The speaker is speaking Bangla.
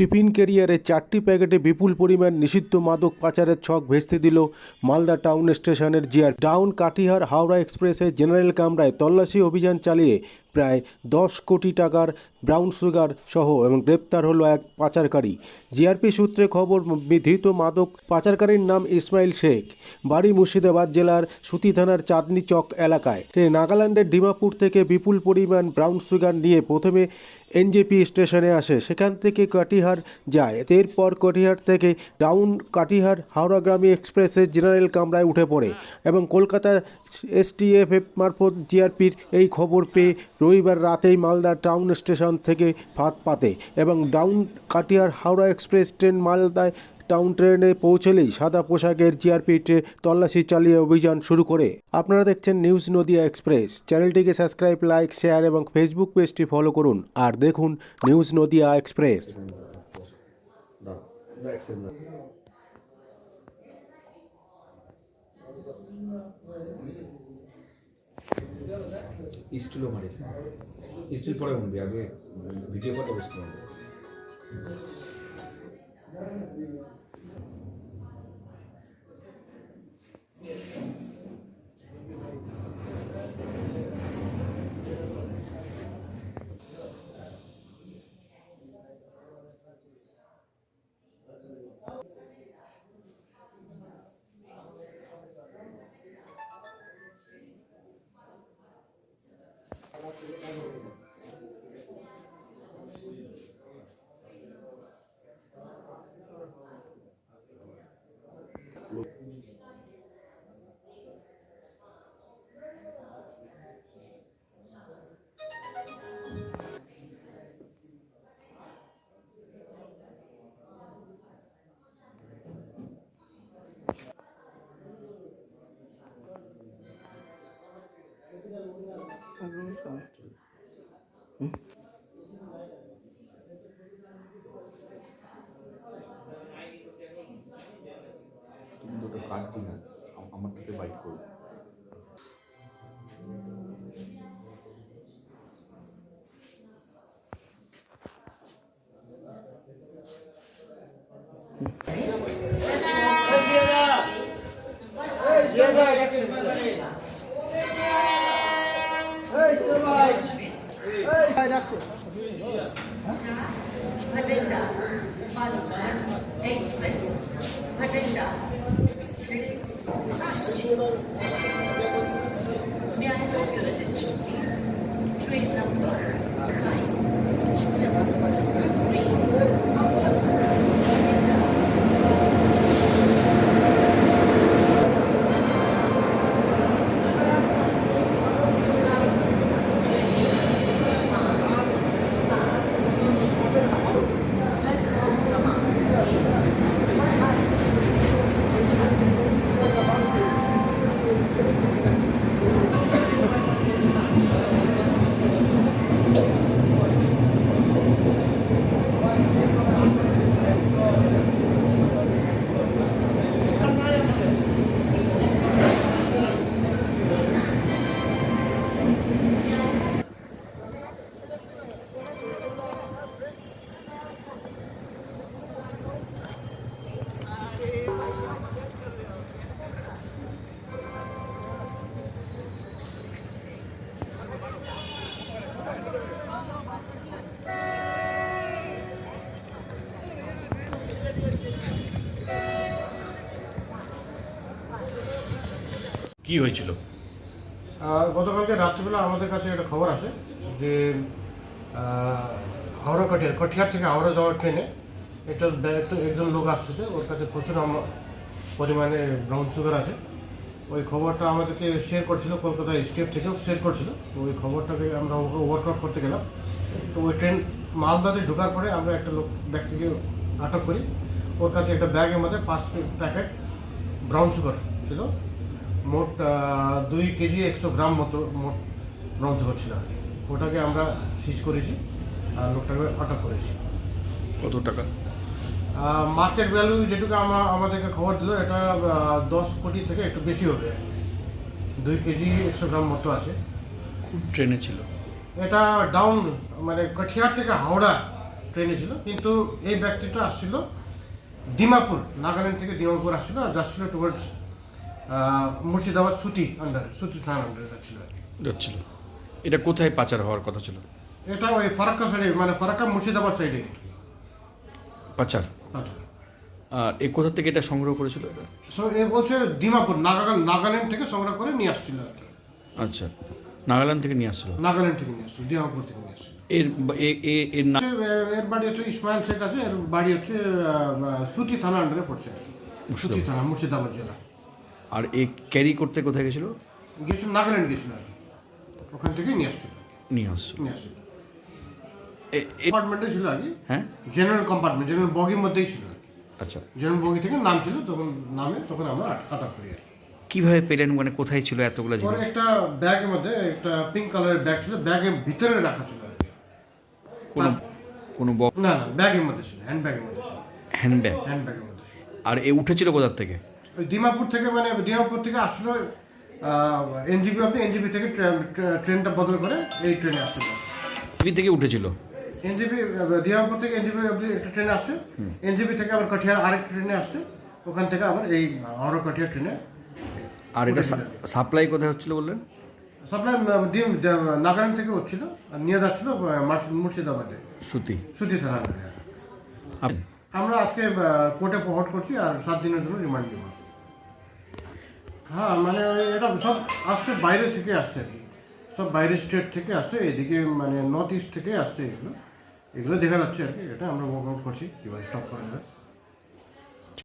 টিফিন ক্যারিয়ারে চারটি প্যাকেটে বিপুল পরিমাণ নিষিদ্ধ মাদক পাচারের ছক ভেস্তে দিল মালদা টাউন স্টেশনের জিয়ার টাউন কাটিহার হাওড়া এক্সপ্রেসে জেনারেল কামরায় তল্লাশি অভিযান চালিয়ে প্রায় দশ কোটি টাকার ব্রাউন সুগার সহ এবং গ্রেপ্তার হলো এক পাচারকারী। জিআরপি সূত্রে খবর, বিধৃত মাদক পাচারকারীর নাম ইসমাইল শেখ। বাড়ি মুর্শিদাবাদ জেলার সুতি থানার চাঁদনি চক এলাকায়। সে নাগাল্যান্ডের ডিমাপুর থেকে বিপুল পরিমাণ ব্রাউন সুগার নিয়ে প্রথমে এনজেপি স্টেশনে আসে। সেখান থেকে কাটিহার যায়। এরপর কাটিহার থেকে টাউন কাটিহার হাওড়াগ্রামী এক্সপ্রেসের জেনারেল কামরায় উঠে পড়ে এবং কলকাতা এসটিএফ মারফত জিআরপির এই খবর পেয়ে রবিবার রাতেই মালদা টাউন স্টেশন থেকে ফাঁদ পাতে এবং down Katihar Howrah express train মালদায় টাউন ট্রেনে পৌঁছলেই সাদা পোশাকের জিআরপি তল্লাশি চালিয়ে অভিযান শুরু করে। আপনারা দেখছেন নিউজ নদিয়া এক্সপ্রেস। চ্যানেলটিকে সাবস্ক্রাইব, লাইক, শেয়ার এবং ফেসবুক পেজটি ফলো করুন। আর দেখুন নিউজ নদিয়া এক্সপ্রেস। স্টিল পরে উঠবি আগে ভিডিও করে বসতে তুমি দুটো কার্ড দিন আমারটাতে বাইক করবো Bhatinda, Palakkad please? Train number কি হয়েছিল? গতকালকে রাত্রিবেলা আমাদের কাছে একটা খবর আসে যে হাওড়া কটিয়ার কটিয়ার থেকে হাওড়া যাওয়ার ট্রেনে একটা একজন লোক আসতেছে, ওর কাছে প্রচুর পরিমাণে ব্রাউন সুগার আছে। ওই খবরটা আমাদেরকে শেয়ার করছিল কলকাতা স্টেট থেকেও শেয়ার করছিল। তো ওই খবরটাকে আমরা ওয়ার্কআউট করতে গেলাম। তো ওই ট্রেন মালদাতে ঢোকার পরে আমরা একটা লোক, ব্যক্তিকে আটক করি। ওর কাছে একটা ব্যাগের মধ্যে পাঁচ প্যাকেট ব্রাউন সুগার ছিল। মোট দুই কেজি একশো গ্রাম মতো মোট লঞ্চ সুগার ছিল আর কি। ওটাকে আমরা সিজ করেছি আর লোকটাকে আটক করেছি। কত টাকা? মার্কেট ভ্যালু যেটুকু আমরা আমাদেরকে খবর দিল এটা দশ কোটি থেকে একটু বেশি হবে। দুই কেজি একশো গ্রাম মতো আছে। ট্রেনে ছিল। এটা ডাউন মানে কঠিয়ার থেকে হাওড়া ট্রেনে ছিল কিন্তু এই ব্যক্তিটা আসছিল ডিমাপুর নাগাল্যান্ড থেকে ডিমাপুর আসছিল আর যাচ্ছিল টুয়ার্ডস মুর্শিদাবাদ সুতি আন্ডারে সুতি থানার আন্ডারে যাচ্ছিল আর কি। যাচ্ছিল। এটা কোথায় পাচার হওয়ার কথা ছিল? এটা ওই ফারাক্কা সাইডে মানে ফারাক্কা মুর্শিদাবাদ সাইডে পাচার? আচ্ছা আর এ কোথা থেকে এটা সংগ্রহ করেছিল এটা? সো এ বলছে ডিমাপুর নাগাল্যান্ড নাগাল্যান্ড থেকে সংগ্রহ করে নিয়ে আসছিল আর কি। আচ্ছা নাগাল্যান্ড থেকে নিয়ে আসছিল? নাগাল্যান্ড থেকে নিয়ে আসছিল ডিমাপুর থেকে নিয়ে আসছিল। এর এর নাম এর- বাড়ি হচ্ছে ইসমাইল শেখ আছে এর বাড়ি হচ্ছে সুতি থানা আন্ডারে পড়ছে। সুতি থানা মুর্শিদাবাদ জেলা। আর এই ক্যারি করতে কোথায় গেছিল? গিয়েছিল নাগাল্যান্ড গিয়েছিল আর কি। ওখান থেকেই নিয়ে আসছিল। নিয়ে আসছিল। নিয়ে আসছিল। এ- এ- কম্পার্টমেন্টে ছিল আগে হ্যাঁ? জেনারেল কম্পার্টমেন্ট জেনারেল বগির মধ্যেই ছিল আর কি। আচ্ছা। জেনারেল বগি থেকে নাম ছিল তখন নামে তখন আমরা আট- আটক করি আর কি। কীভাবে পেলেন? মানে কোথায় ছিল এতগুলো পরে জিনিস? একটা ব্যাগের মধ্যে একটা পিঙ্ক কালারের ব্যাগ ছিল ব্যাগের ভিতরে রাখা ছিল আর কি। কোনো কোনো বক না না ব্যাগের মধ্যে ছিল হ্যান্ড ব্যাগের মধ্যে ছিল। হ্যান্ডব্যাগ হ্যান্ড ব্যাগের মধ্যে ছিল। আর এ উঠেছিল কোথার থেকে? ডিমাপুর থেকে মানে ডিমাপুর থেকে আসলো এনজিপি অব্দি এনজিপি থেকে ট্রে- ট্রে- ট্রেনটা বদল করে এই ট্রেনে আসছিল টিভি থেকে উঠেছিল? এনজিপি ডিমাপুর থেকে এনজিপি অব্দি একটা ট্রেনে আসছে। এনজিপি থেকে আবার কটিহার আরেকটা ট্রেনে আসছে। ওখান থেকে আবার এই হাওড়া কটিহার ট্রেনে আর এটা সাপ্লাই কোথায় হচ্ছিল বললেন? সাপ্লাই নাগাল্যান্ড থেকে হচ্ছিল। আর নিয়ে যাচ্ছিল মুর্শিদাবাদে। সুতি। সুতি থানা আমরা আজকে কোর্টে প্রহট করছি আর সাত দিনের জন্য রিমান্ড নেব। হ্যাঁ মানে এটা সব আসছে বাইরে থেকে আসছে। সব বাইরের স্টেট থেকে আসছে, এদিকে মানে নর্থ ইস্ট থেকে আসছে এগুলো। এগুলো দেখা যাচ্ছে আর কি, এটা আমরা ওয়ার্ক আউট করছি কীভাবে স্টপ করা যায়